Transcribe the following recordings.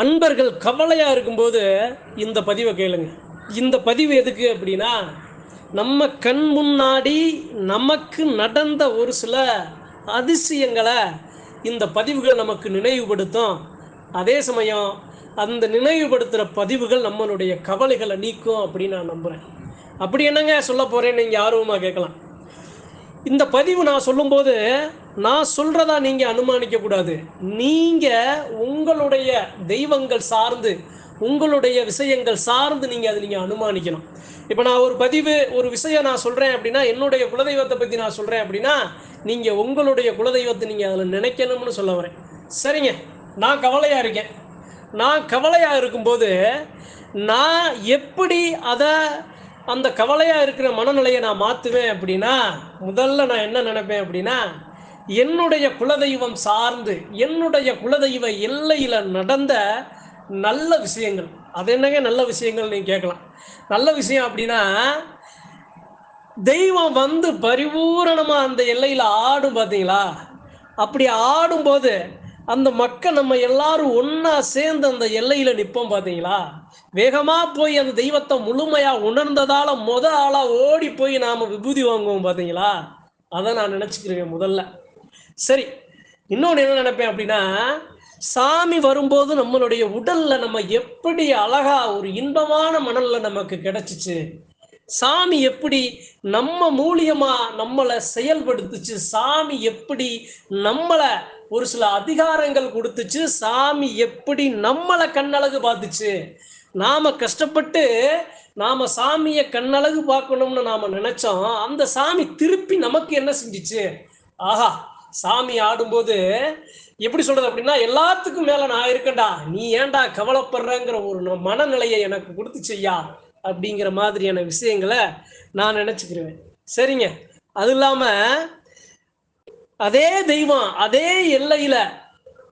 அன்பர்கள் கவலையாக இருக்கும்போது இந்த பதிவை கேளுங்க. இந்த பதிவு எதுக்கு அப்படின்னா நம்ம கண் முன்னாடி நமக்கு நடந்த ஒரு சில அதிசயங்களை இந்த பதிவுகள் நமக்கு நினைவுபடுத்தும். அதே சமயம் அந்த நினைவுபடுத்துகிற பதிவுகள் நம்மளுடைய கவலைகளை நீக்கும் அப்படின்னு நான் நம்புகிறேன் அப்படி என்னங்க சொல்ல போகிறேன்னு நீங்கள் ஆர்வமாக கேட்கலாம். இந்த பதிவு நான் சொல்லும்போது நான் சொல்கிறதா நீங்கள் அனுமானிக்க கூடாது. நீங்கள் உங்களுடைய தெய்வங்கள் சார்ந்து உங்களுடைய விஷயங்கள் சார்ந்து நீங்கள் அதை நீங்கள் அனுமானிக்கணும். இப்போ நான் ஒரு பதிவு ஒரு விஷயம் நான் சொல்கிறேன் அப்படின்னா என்னுடைய குலதெய்வத்தை பற்றி நான் சொல்கிறேன் அப்படின்னா நீங்கள் உங்களுடைய குலதெய்வத்தை நீங்கள் அதில் நினைக்கணும்னு சொல்ல வரேன். சரிங்க. நான் கவலையாக இருக்கேன். நான் கவலையாக இருக்கும்போது நான் எப்படி அதை அந்த கவலையாக இருக்கிற மனநிலையை நான் மாற்றுவேன் அப்படின்னா முதல்ல நான் என்ன நினைப்பேன் அப்படின்னா என்னுடைய குலதெய்வம் சார்ந்து என்னுடைய குலதெய்வ எல்லையில் நடந்த நல்ல விஷயங்கள். அது என்னங்க நல்ல விஷயங்கள் நீங்கள் கேட்கலாம். நல்ல விஷயம் அப்படின்னா தெய்வம் வந்து பரிபூரணமாக அந்த எல்லையில் ஆடும் பார்த்தீங்களா அப்படி ஆடும்போது அந்த மக்கள் நம்ம எல்லாரும் ஒன்றா சேர்ந்து அந்த எல்லையில் நிற்போம் பார்த்தீங்களா வேகமாக போய் அந்த தெய்வத்தை முழுமையாக உணர்ந்ததால் முத ஆளாக ஓடி போய் நாம் விபூதி வாங்குவோம் பாத்தீங்களா? அதை நான் நினைச்சுக்கிறேன் முதல்ல. சரி இன்னொன்று என்ன நினைப்பேன் அப்படின்னா சாமி வரும்போது நம்மளுடைய உடல்ல நம்ம எப்படி அழகா ஒரு இன்பமான மணல்ல நமக்கு கிடைச்சிச்சு சாமி எப்படி நம்ம மூலியமா நம்மளை செயல்படுத்துச்சு சாமி எப்படி நம்மளை ஒரு சில அதிகாரங்கள் கொடுத்துச்சு சாமி எப்படி நம்மளை கண்ணழகு பார்த்துச்சு. நாம கஷ்டப்பட்டு நாம சாமியை கண்ணழகு பார்க்கணும்னு நாம நினைச்சோம் அந்த சாமி திருப்பி நமக்கு என்ன செஞ்சுச்சு? ஆஹா சாமி ஆடும்போது எப்படி சொல்றது அப்படின்னா எல்லாத்துக்கும் மேல நான் இருக்கேன்டா நீ ஏன்டா கவலைப்படுறங்கிற ஒரு மனநிலையை எனக்கு கொடுத்துச்சையா அப்படிங்கிற மாதிரியான விஷயங்களை நான் நினச்சிக்கிருவேன். சரிங்க. அது இல்லாம அதே தெய்வம் அதே எல்லையில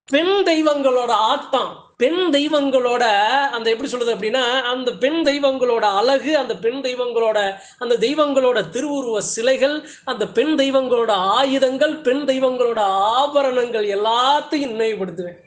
பெண் தெய்வங்களோட ஆட்டம் பெண் தெய்வங்களோட அந்த எப்படி சொல்றது அப்படின்னா அந்த பெண் தெய்வங்களோட அழகு அந்த பெண் தெய்வங்களோட அந்த தெய்வங்களோட திருவுருவ சிலைகள் அந்த பெண் தெய்வங்களோட ஆயுதங்கள் பெண் தெய்வங்களோட ஆபரணங்கள் எல்லாத்தையும் நினைவுபடுத்துவேன்.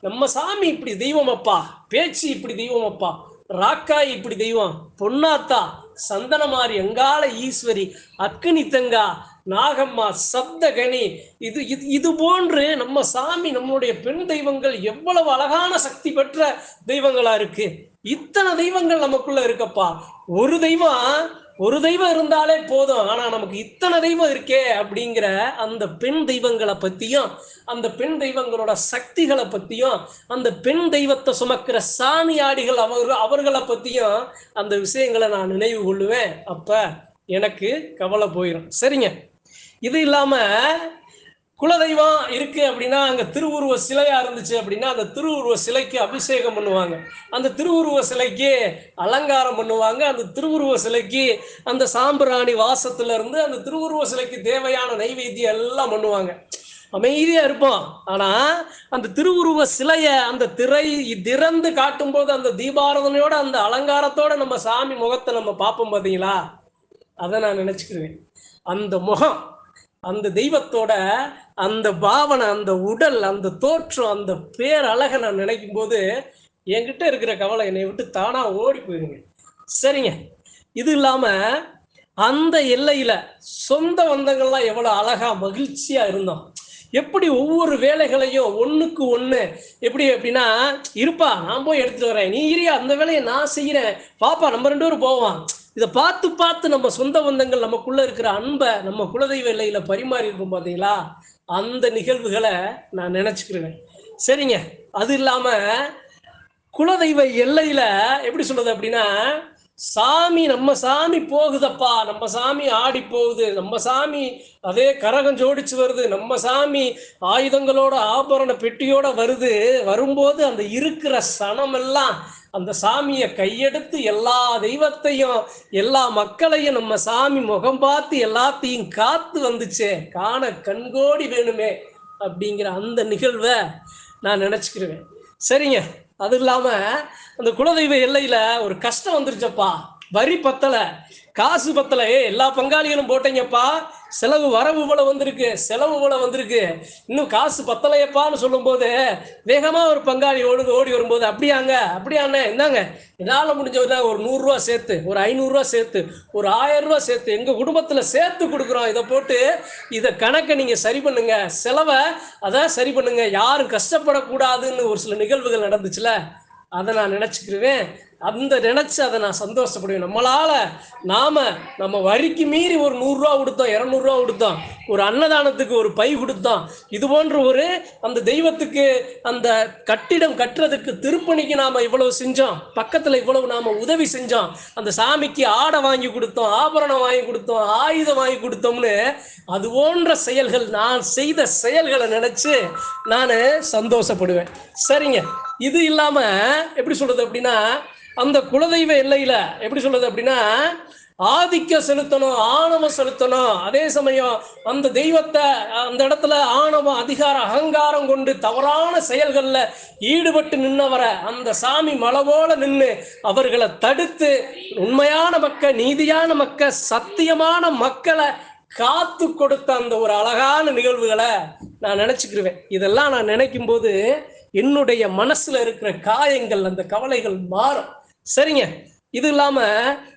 நம்ம சாமி இப்படி தெய்வம் அப்பா பேச்சு இப்படி தெய்வம் அப்பா. ராக்காய் இப்படி தெய்வம்? பொன்னாத்தா சந்தனமாரி அங்காள ஈஸ்வரி அக்கினி தங்கா நாகம்மா சப்தகனி இது இது இது போன்று நம்ம சாமி நம்மளுடைய பெண் தெய்வங்கள் எவ்வளவு அழகான சக்தி பெற்ற தெய்வங்களா இருக்கு. இத்தனை தெய்வங்கள் நமக்குள்ள இருக்கப்பா. ஒரு தெய்வம் ஒரு தெய்வம் இருந்தாலே போதும். ஆனா நமக்கு இத்தனை தெய்வம் இருக்கே அப்படிங்கிற அந்த பெண் தெய்வங்களை பத்தியும் அந்த பெண் தெய்வங்களோட சக்திகளை பத்தியும் அந்த பெண் தெய்வத்தை சுமக்கிற சாமியாடிகள் அவர் அவர்களை பத்தியும் அந்த விஷயங்களை நான் நினைவு கொள்ளுவேன். அப்ப எனக்கு கவலை போயிடும் சரிங்க. இது இல்லாம குலதெய்வம் இருக்கு அப்படின்னா அங்க திருவுருவ சிலையா இருந்துச்சு அப்படின்னா அந்த திருவுருவ சிலைக்கு அபிஷேகம் பண்ணுவாங்க. அந்த திருவுருவ சிலைக்கு அலங்காரம் பண்ணுவாங்க. அந்த திருவுருவ சிலைக்கு அந்த சாம்பிராணி வாசத்துல இருந்து அந்த திருவுருவ சிலைக்கு தேவையான நைவேத்தியம் எல்லாம் பண்ணுவாங்க. அமைதியா இருப்போம். ஆனா அந்த திருவுருவ சிலைய அந்த திரை திறந்து காட்டும்போது அந்த தீபாராதனையோட அந்த அலங்காரத்தோட நம்ம சாமி முகத்தை நம்ம பார்ப்போம் பாத்தீங்களா? அதை நான் நினைச்சுக்கிருவேன் அந்த முகம் அந்த தெய்வத்தோட அந்த பாவனை அந்த உடல் அந்த தோற்றம் அந்த பேரழகை நான் நினைக்கும் போது என்கிட்ட இருக்கிற கவலை என்னை விட்டு தானா ஓடி போயிருங்க சரிங்க. இது இல்லாம அந்த எல்லையில சொந்த பந்தங்கள்லாம் எவ்வளவு அழகா மகிழ்ச்சியா இருந்தோம். எப்படி ஒவ்வொரு வேலைகளையும் ஒன்றுக்கு ஒன்று எப்படி அப்படின்னா இருப்பா நான் போய் எடுத்துட்டு வரேன். நீ இரியா அந்த வேலையை நான் செய்கிறேன் பாப்பா நம்ம ரெண்டு பேரும் போவான் இதை பார்த்து பார்த்து நம்ம சொந்த பந்தங்கள் நமக்குள்ளே இருக்கிற அன்பை நம்ம குலதெய்வ எல்லையில் பரிமாறி இருக்கும் பார்த்தீங்களா அந்த நிகழ்வுகளை நான் நினச்சிக்கிறேன் சரிங்க. அது இல்லாமல் குலதெய்வ எல்லையில் எப்படி சொல்கிறது அப்படின்னா சாமி நம்ம சாமி போகுதப்பா நம்ம சாமி ஆடி போகுது நம்ம சாமி அதே கரகம் ஜோடிச்சு வருது நம்ம சாமி ஆயுதங்களோட ஆபரண பெட்டியோட வருது வரும்போது அந்த இருக்கிற சனமெல்லாம் அந்த சாமியை கையெடுத்து எல்லா தெய்வத்தையும் எல்லா மக்களையும் நம்ம சாமி முகம் பார்த்து எல்லாத்தையும் காத்து வந்துச்சே காண கண்கோடி வேணுமே அப்படிங்கிற அந்த நிகழ்வை நான் நினச்சிக்கிடுவேன் சரிங்க. அது இல்லாம அந்த குலதெய்வ எல்லையில ஒரு கஷ்டம் வந்துருச்சப்பா. வரி பத்தல. காசு பத்தல. ஏ எல்லா பங்காளிகளும் போட்டீங்கப்பா. செலவு வரவு இவ்வளவு வந்திருக்கு. செலவு இவ்வளவு வந்திருக்கு. இன்னும் காசு பத்தலையப்பான்னு சொல்லும்போது வேகமா ஒரு பங்காளி ஓடுது ஓடி வரும்போது அப்படியாங்க அப்படியாண்ணே என்னங்க என்னால் முடிஞ்சதுல ஒரு நூறுரூவா சேர்த்து ஒரு ஐநூறுரூவா சேர்த்து ஒரு ஆயிரம் ரூபா சேர்த்து எங்கள் குடும்பத்தில் சேர்த்து கொடுக்குறோம். இதை போட்டு இதை கணக்கை நீங்கள் சரி பண்ணுங்க. செலவை அதான் சரி பண்ணுங்க. யாரும் கஷ்டப்படக்கூடாதுன்னு ஒரு சில நிகழ்வுகள் நடந்துச்சுல அதை நான் நினச்சிக்கிருவேன். அந்த நினச்சி அதை நான் சந்தோஷப்படுவேன். நம்மளால் நாம் நம்ம வரிக்கு மீறி ஒரு நூறுரூவா கொடுத்தோம் இரநூறுவா கொடுத்தோம் ஒரு அன்னதானத்துக்கு ஒரு பை கொடுத்தோம் இது போன்ற ஒரு அந்த தெய்வத்துக்கு அந்த கட்டிடம் கட்டுறதுக்கு திருப்பணிக்கு நாம் இவ்வளவு செஞ்சோம் பக்கத்தில் இவ்வளவு நாம் உதவி செஞ்சோம் அந்த சாமிக்கு ஆடை வாங்கி கொடுத்தோம் ஆபரணம் வாங்கி கொடுத்தோம் ஆயுதம் வாங்கி கொடுத்தோம்னு அது போன்ற செயல்கள் நான் செய்த செயல்களை நினச்சி நான் சந்தோஷப்படுவேன். சரிங்க. இது இல்லாமல் எப்படி சொல்கிறது அப்படின்னா அந்த குலதெய்வ எல்லையில எப்படி சொல்றது அப்படின்னா ஆதிக்கம் செலுத்தணும் ஆணவம் செலுத்தணும். அதே சமயம் அந்த தெய்வத்தை அந்த இடத்துல ஆணவம் அதிகார அகங்காரம் கொண்டு தவறான செயல்களில் ஈடுபட்டு நின்னவரை அந்த சாமி மலவோல நின்று அவர்களை தடுத்து உண்மையான மக்கள் நீதியான மக்கள் சத்தியமான மக்களை காத்து கொடுத்த அந்த ஒரு அழகான நிகழ்வுகளை நான் நினச்சிக்கிருவேன். இதெல்லாம் நான் நினைக்கும் போது என்னுடைய மனசுல இருக்கிற காயங்கள் அந்த கவலைகள் மாறும். சரிங்க. இது இல்லாம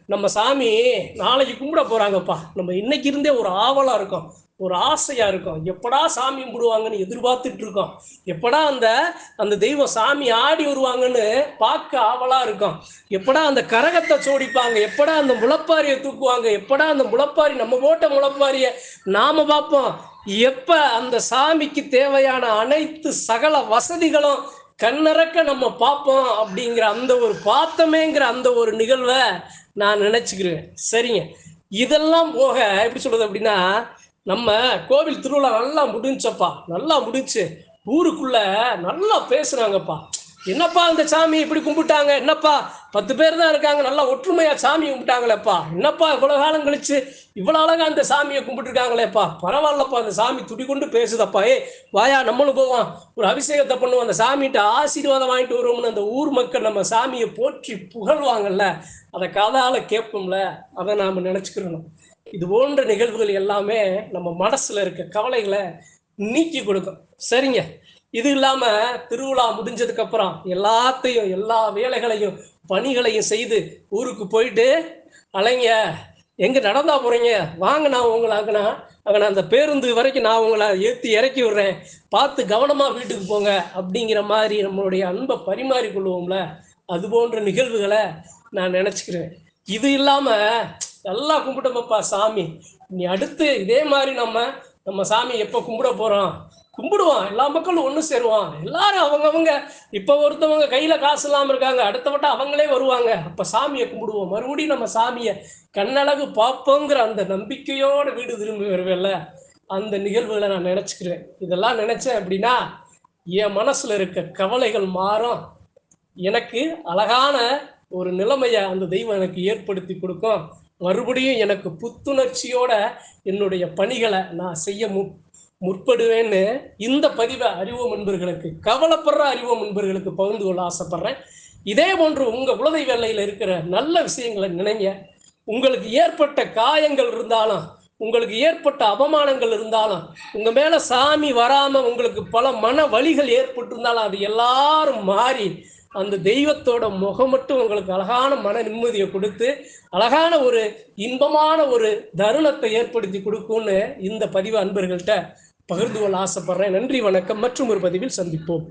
நம்ம சாமி நாளைக்கு கும்பிட போறாங்கப்பா. நம்ம இன்னைக்கு இருந்தே ஒரு ஆவலா இருக்கும். ஒரு ஆசையா இருக்கும். எப்படா சாமி கும்பிடுவாங்கன்னு எதிர்பார்த்துட்டு இருக்கோம். எப்படா அந்த அந்த தெய்வம் சாமி ஆடி வருவாங்கன்னு பார்க்க ஆவலா இருக்கும். எப்படா அந்த கரகத்தை சோடிப்பாங்க. எப்படா அந்த முளப்பாரியை தூக்குவாங்க. எப்படா அந்த முளப்பாரி நம்ம போட்ட முளப்பாரிய நாம பார்ப்போம். எப்ப அந்த சாமிக்கு தேவையான அனைத்து சகல வசதிகளும் கண்ணறக்க நம்ம பார்ப்போம் அப்படிங்கிற அந்த ஒரு பார்த்தமேங்கிற அந்த ஒரு நிகழ்வை நான் நினைச்சுக்கிறேன். சரிங்க. இதெல்லாம் போக எப்படி சொல்றது அப்படின்னா நம்ம கோவில் திருவிழா நல்லா முடிஞ்சப்பா. நல்லா முடிஞ்சு ஊருக்குள்ள நல்லா பேசுறாங்கப்பா. என்னப்பா இந்த சாமி இப்படி கும்பிட்டாங்க? என்னப்பா? பத்து பேர் தான் இருக்காங்க. நல்லா ஒற்றுமையா சாமி கும்பிட்டாங்களேப்பா. என்னப்பா இவ்வளோ காலம் கழிச்சு இவ்வளோ அழகா அந்த சாமியை கும்பிட்டுருக்காங்களேப்பா? பரவாயில்லப்பா அந்த சாமி துடி கொண்டு பேசுதப்பா. ஏ வாயா நம்மளும் போவோம். ஒரு அபிஷேகத்தை பண்ணுவோம். அந்த சாமிகிட்ட ஆசீர்வாதம் வாங்கிட்டு வருவோம்னு அந்த ஊர் மக்கள் நம்ம சாமியை போற்றி புகழ்வாங்கல்ல அதை காதால கேட்போம்ல. அதை நாம் நினச்சிக்கிறணும். இது போன்ற நிகழ்வுகள் எல்லாமே நம்ம மனசுல இருக்க கவலைகளை நீக்கி கொடுக்கும். சரிங்க. இது இல்லாம திருவிழா முடிஞ்சதுக்கு அப்புறம் எல்லாத்தையும் எல்லா வேலைகளையும் பணிகளையும் செய்து ஊருக்கு போயிட்டு அலைங்க எங்க நடந்தா போறீங்க? வாங்க நான் உங்களை அங்கனா அங்கே அந்த பேருந்து வரைக்கும் நான் உங்களை ஏற்றி இறக்கி விடுறேன். பார்த்து கவனமா வீட்டுக்கு போங்க. அப்படிங்கிற மாதிரி நம்மளுடைய அன்பை பரிமாறிக்கொள்வோம்ல அது போன்ற நிகழ்வுகளை நான் நினச்சிக்கிறேன். இது இல்லாம நல்லா கும்பிட்டோமப்பா சாமி. நீ அடுத்து இதே மாதிரி நம்ம நம்ம சாமி எப்போ கும்பிட போகிறோம் கும்பிடுவான். எல்லா மக்களும் ஒன்று சேருவான். எல்லாரும் அவங்கவங்க இப்போ ஒருத்தவங்க கையில் காசு இல்லாமல் இருக்காங்க. அடுத்த வட்டம் அவங்களே வருவாங்க. அப்போ சாமியை கும்பிடுவோம். மறுபடியும் நம்ம சாமியை கண்ணழகு பார்ப்போங்கிற அந்த நம்பிக்கையோட வீடு திரும்பி வருவேன்ல. அந்த நிகழ்வுகளை நான் நினச்சிக்கிறேன். இதெல்லாம் நினச்சேன் அப்படின்னா என் மனசில் இருக்க கவலைகள் மாறும். எனக்கு அழகான ஒரு நிலைமையை அந்த தெய்வம் எனக்கு ஏற்படுத்தி கொடுக்கும். மறுபடியும் எனக்கு புத்துணர்ச்சியோட என்னுடைய பணிகளை நான் செய்ய மு முற்படுவேன்னு இந்த பதிவை அறிவோம் என்பர்களுக்கு கவலைப்படுற அறிவோம் என்பர்களுக்கு பகிர்ந்து கொள்ள ஆசைப்படுறேன். இதே போன்று உங்க குலதெய்வ வேலையில் இருக்கிற நல்ல விஷயங்களை நினைங்க. உங்களுக்கு ஏற்பட்ட காயங்கள் இருந்தாலும் உங்களுக்கு ஏற்பட்ட அவமானங்கள் இருந்தாலும் உங்க மேல சாமி வராம உங்களுக்கு பல மன வழிகள் ஏற்பட்டிருந்தாலும் அது எல்லாரும் மாறி அந்த தெய்வத்தோட முகம் மட்டும் உங்களுக்கு அழகான மன நிம்மதியை கொடுத்து அழகான ஒரு இன்பமான ஒரு தருணத்தை ஏற்படுத்தி கொடுக்கும்னு இந்த பதிவு அன்பர்கள்ட்ட பகிர்ந்து கொள்ள ஆசைப்படுறேன். நன்றி வணக்கம். மற்றும் ஒரு பதிவில் சந்திப்போம்.